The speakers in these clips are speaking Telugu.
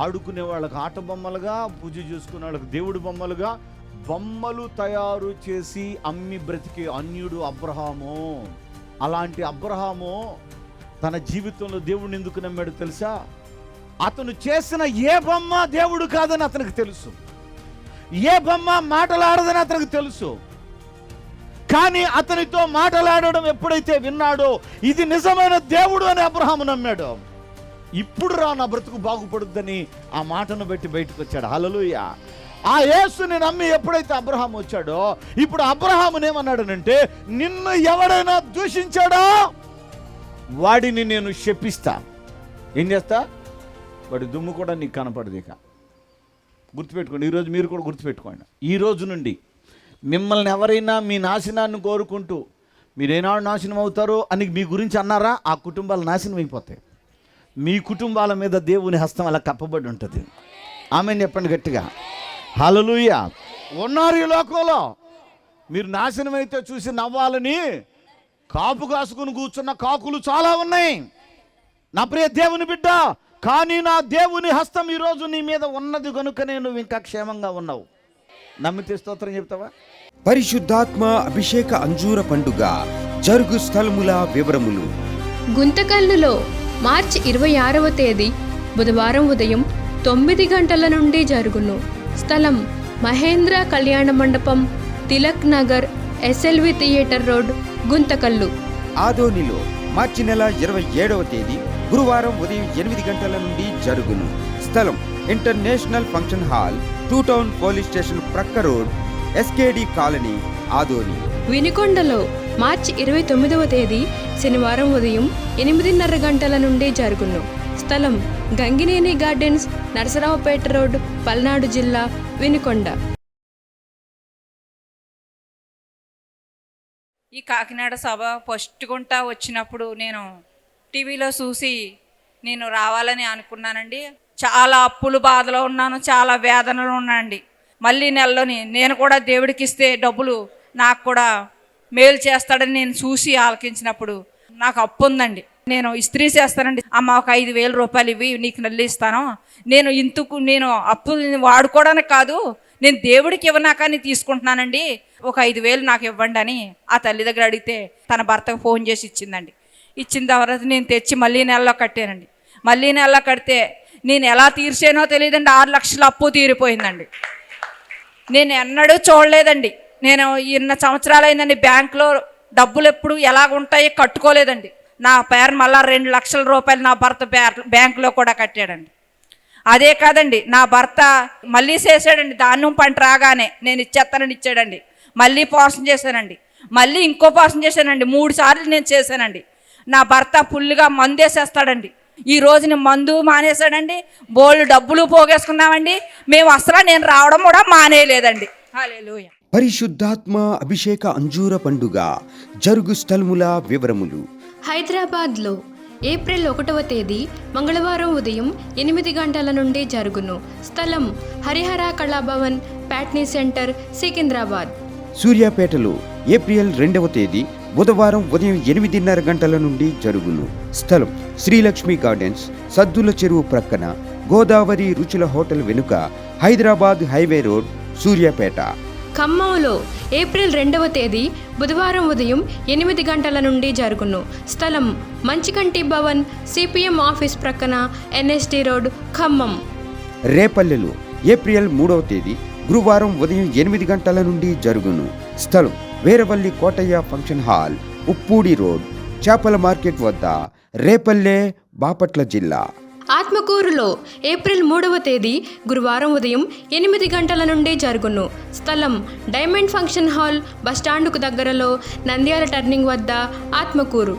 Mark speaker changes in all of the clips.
Speaker 1: ఆడుకునే వాళ్ళకి ఆట బొమ్మలుగా పూజ చేసుకునే వాళ్ళకి దేవుడి బొమ్మలుగా బొమ్మలు తయారు చేసి అమ్మి బ్రతికే అన్యుడు అబ్రహాము. అలాంటి అబ్రహాము తన జీవితంలో దేవుడిని ఎందుకు నమ్మాడు తెలుసా? అతను చేసిన ఏ బొమ్మ దేవుడు కాదని అతనికి తెలుసు. ఏ బొమ్మ మాటలాడదని అతనికి తెలుసు. కానీ అతనితో మాటలాడడం ఎప్పుడైతే విన్నాడో ఇది నిజమైన దేవుడు అని అబ్రహాము నమ్మాడు. ఇప్పుడు రా నా బ్రతుకు బాగుపడుద్దని ఆ మాటను బట్టి బయటకు వచ్చాడు హలలుయ ఆ యేసుని నమ్మి ఎప్పుడైతే అబ్రహాం వచ్చాడో ఇప్పుడు అబ్రహాముని ఏమన్నాడనంటే నిన్ను ఎవడైనా దూషించాడో? వాడిని నేను శపిస్తా. ఏం చేస్తా? వాడి దుమ్ము కూడా నీకు కనపడదు ఇక. గుర్తుపెట్టుకోండి ఈరోజు మీరు కూడా గుర్తుపెట్టుకోండి. ఈ రోజు నుండి మిమ్మల్ని ఎవరైనా మీ నాశనాన్ని కోరుకుంటూ మీరేనాడు నాశనం అవుతారో అని మీ గురించి అన్నారా? ఆ కుటుంబాలు నాశనం అయిపోతాయి మీ కుటుంబాల మీద దేవుని హస్తం అలా కప్పబడి ఉంటుంది. ఆమె చెప్పండి గట్టిగా. హలలుయ ఉన్నారు ఈ లోకంలో. మీరు నాశనం అయితే చూసి నవ్వాలని కాపు కాసుకుని కూర్చున్న కాకులు చాలా ఉన్నాయి. నా ప్రియ దేవుని బిడ్డ కానీ నా దేవుని హస్తం ఈరోజు నీ మీద ఉన్నది కనుకనే నువ్వు ఇంకా క్షేమంగా ఉన్నావు. నమ్మితే స్తోత్రం చెప్తావా?
Speaker 2: పరిశుద్ధాత్మ అభిషేక అంజూర పండుగ జరుగు స్థలముల వివరములు.
Speaker 3: గుంతకల్లులో మార్చి ఇరవై ఆరవ తేదీ బుధవారం ఉదయం తొమ్మిది గంటల నుండి జరుగును. స్థలం మహేంద్ర కళ్యాణ మండపం Tilak Nagar SLV theatre road Guntakal.
Speaker 2: ఆదోనిలో మార్చి నెల ఇరవై ఏడవ తేదీ గురువారం ఉదయం ఎనిమిది గంటల నుండి జరుగును. స్థలం international function hall two town police station ప్రక్క రోడ్ ఎస్కేడి కాలనీ ఆదోని.
Speaker 3: వినుకొండలో మార్చి ఇరవై తొమ్మిదవ తేదీ శనివారం ఉదయం ఎనిమిదిన్నర గంటల నుండి జరుగును. స్థలం గంగినేని గార్డెన్స్ నరసరావుపేట రోడ్ పల్నాడు జిల్లా వినుకొండ.
Speaker 4: ఈ కాకినాడ సభ ఫస్ట్ గుంట వచ్చినప్పుడు నేను టీవీలో చూసి నేను రావాలని అనుకున్నానండి. చాలా అప్పులు బాధలో ఉన్నాను చాలా వేదనలో ఉన్నానండి. మళ్ళీ నెలలోని నేను కూడా దేవుడికి ఇస్తే డబ్బులు నాకు కూడా మేలు చేస్తాడని నేను చూసి ఆలకించినప్పుడు నాకు అప్పు ఉందండి నేను ఇస్త్రీ చేస్తానండి. అమ్మ ఒక ఐదు వేల రూపాయలు ఇవి నీకు నల్లిస్తాను నేను ఇంతకు నేను అప్పు వాడుకోవడానికి కాదు నేను దేవుడికి ఇవ్వనాక నేను తీసుకుంటున్నానండి. ఒక ఐదు వేలు నాకు ఇవ్వండి అని ఆ తల్లి దగ్గర అడిగితే తన భర్తకు ఫోన్ చేసి ఇచ్చిందండి. ఇచ్చిన తర్వాత నేను తెచ్చి మళ్ళీ నెలలో కట్టానండి. మళ్ళీ నెలలో కడితే నేను ఎలా తీర్చానో తెలియదండి. ఆరు లక్షల అప్పు తీరిపోయిందండి. నేను ఎన్నడూ చూడలేదండి. నేను ఇన్న సంవత్సరాలు బ్యాంకులో డబ్బులు ఎప్పుడు ఎలాగ ఉంటాయి కట్టుకోలేదండి. నా పేరు మళ్ళా రెండు లక్షల రూపాయలు నా భర్త బ్యా- బ్యాంకులో కూడా కట్టాడండి. అదే కాదండి నా భర్త మళ్ళీ చేసాడండి ధాన్యం పంట రాగానే నేను ఇచ్చేస్తానని ఇచ్చాడండి. మళ్ళీ పోసం చేశానండి. మళ్ళీ ఇంకో పోసం చేశానండి మూడు సార్లు నేను చేశానండి. నా భర్త ఫుల్గా మందు వేసేస్తాడండి. ఈ రోజుని మందు మానేశాడండి బోళ్ళు డబ్బులు పోగేసుకున్నామండి. మేము అసలు నేను రావడం కూడా మానేయలేదండి. హాలేలుయా.
Speaker 2: పరిశుద్ధాత్మ అభిషేక అంజూర పండుగ జరుగు స్థలముల వివరములు.
Speaker 3: హైదరాబాద్లో ఏప్రిల్ ఒకటవ తేదీ మంగళవారం ఉదయం ఎనిమిది గంటల నుండి జరుగును. స్థలం హరిహర కళాభవన్ ప్యాట్నీ సెంటర్ సికింద్రాబాద్.
Speaker 2: సూర్యాపేటలో ఏప్రిల్ రెండవ తేదీ బుధవారం ఉదయం ఎనిమిదిన్నర గంటల నుండి జరుగును. స్థలం శ్రీలక్ష్మి గార్డెన్స్ సద్దుల చెరువు ప్రక్కన గోదావరి రుచుల హోటల్ వెనుక హైదరాబాద్ హైవే రోడ్ సూర్యాపేట.
Speaker 3: ఖమ్మంలో ఏప్రిల్ రెండవ తేదీ బుధవారం ఉదయం ఎనిమిది గంటల నుండి జరుగును. స్థలం మంచికంటి భవన్ సిపిఎం ఆఫీస్ ప్రక్కన ఎన్ఎస్టి రోడ్ ఖమ్మం.
Speaker 2: రేపల్లెలో ఏప్రిల్ మూడవ తేదీ గురువారం ఉదయం ఎనిమిది గంటల నుండి జరుగును. స్థలం Veeravalli Kotaiah function hall Uppudi road చేపల మార్కెట్ వద్ద రేపల్లె బాపట్ల జిల్లా.
Speaker 3: ఆత్మకూరులో ఏప్రిల్ మూడవ తేదీ గురువారం ఉదయం ఎనిమిది గంటల నుండి జరుగును. స్థలం డైమండ్ ఫంక్షన్ హాల్ బస్టాండుకు దగ్గరలో నంద్యాల టర్నింగ్ వద్ద ఆత్మకూరు.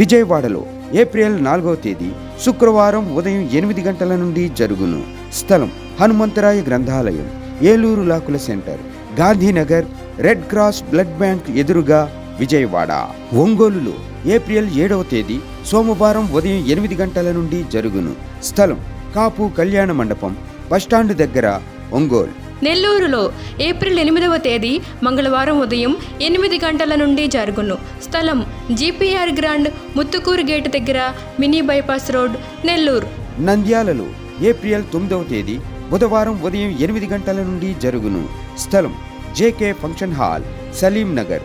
Speaker 2: విజయవాడలో ఏప్రిల్ నాలుగవ తేదీ శుక్రవారం ఉదయం ఎనిమిది గంటల నుండి జరుగును. స్థలం హనుమంతరాయ గ్రంథాలయం Eluru లాకుల centre Gandhinagar Red Cross blood bank ఎదురుగా విజయవాడ. ఒంగోలులో ఏప్రిల్ ఏడవ తేదీ సోమవారం ఉదయం ఎనిమిది గంటల నుండి జరుగును. స్థలం కాపు కళ్యాణ మండపం బస్టాండ్ దగ్గర ఒంగోలు.
Speaker 3: నెల్లూరులో ఏప్రిల్ ఎనిమిదవ తేదీ మంగళవారం ఉదయం ఎనిమిది గంటల నుండి జరుగును. స్థలం జీపీఆర్ గ్రాండ్ ముత్తుకూరు గేటు దగ్గర మినీ బైపాస్ రోడ్ నెల్లూరు.
Speaker 2: నంద్యాలలో ఏప్రిల్ తొమ్మిదవ తేదీ బుధవారం ఉదయం ఎనిమిది గంటల నుండి జరుగును. స్థలం JK function hall Salim Nagar.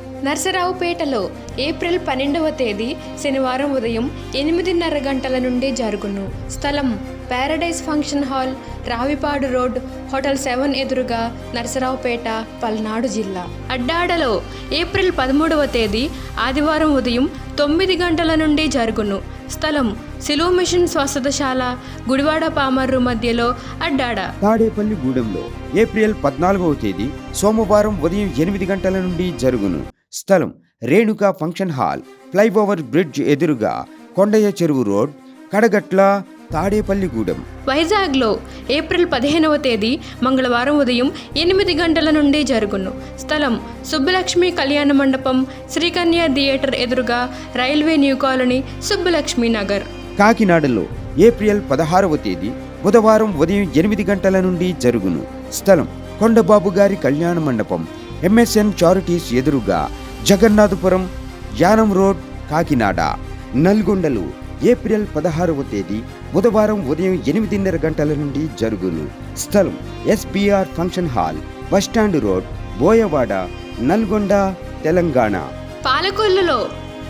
Speaker 3: నర్సరావుపేటలో April పన్నెండవ తేదీ శనివారం ఉదయం ఎనిమిదిన్నర గంటల నుండి జరుగును. స్థలం paradise function hall Ravipadu road hotel seven ఎదురుగా నర్సరావుపేట పల్నాడు జిల్లా. అడ్డాడలో ఏప్రిల్ పదమూడవ తేదీ ఆదివారం ఉదయం తొమ్మిది గంటల నుండి జరుగును. స్థలం సిలువ మిషన్ స్వస్థతశాల గుడివాడ పామర్రు మధ్యలో అడ్డాడ.
Speaker 2: తాడేపల్లి గూడెంలో ఏప్రిల్ పద్నాలుగవ తేదీ సోమవారం ఉదయం ఎనిమిది గంటల నుండి జరుగును. స్థలం Renuka function hall flyover bridge ఎదురుగా కొండయ్య చెరువు రోడ్ కడగట్ల తాడేపల్లిగూడెం
Speaker 3: వైజాగ్లో ఏప్రిల్ పదిహేనవ తేదీ మంగళవారం ఉదయం ఎనిమిది గంటల నుండి జరుగును. స్థలం సుబ్బలక్ష్మి కళ్యాణ మండపం శ్రీకన్య థియేటర్ ఎదురుగా railway new colony Subbalakshmi Nagar.
Speaker 2: కాకినాడలో ఏప్రిల్ పదహారవ తేదీ బుధవారం ఉదయం ఎనిమిది గంటల నుండి జరుగును. స్థలం కొండబాబు గారి కళ్యాణ మండపం ఎంఎస్ఎన్ చారిటీస్ ఎదురుగా జగన్నాథపురం యానం రోడ్ కాకినాడ. నల్గొండలో ఏప్రిల్ పదహారవ తేదీ బుధవారం ఉదయం ఎనిమిదిన్నర గంటల నుండి జరుగును. స్థలం SBR function hall bus stand road Boyawada Nalgonda Telangana.
Speaker 3: పాలకొల్లులో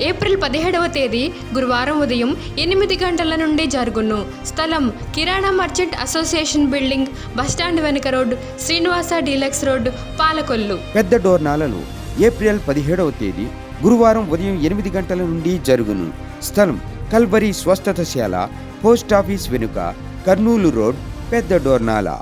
Speaker 3: April పదిహేడవ తేదీ గురువారం ఉదయం ఎనిమిది గంటల నుండి జరుగును. స్థలం kirana merchant association building bus stand వెనుక road Srinivasa deluxe road Palakollu.
Speaker 2: పెద్ద డోర్నాలలో ఏప్రిల్ పదిహేడవ తేదీ గురువారం ఉదయం ఎనిమిది గంటల నుండి జరుగును. స్థలం కల్బరి స్వస్థతశాల పోస్ట్ ఆఫీస్ వెనుక కర్నూలు రోడ్ పెద్ద డోర్నాల.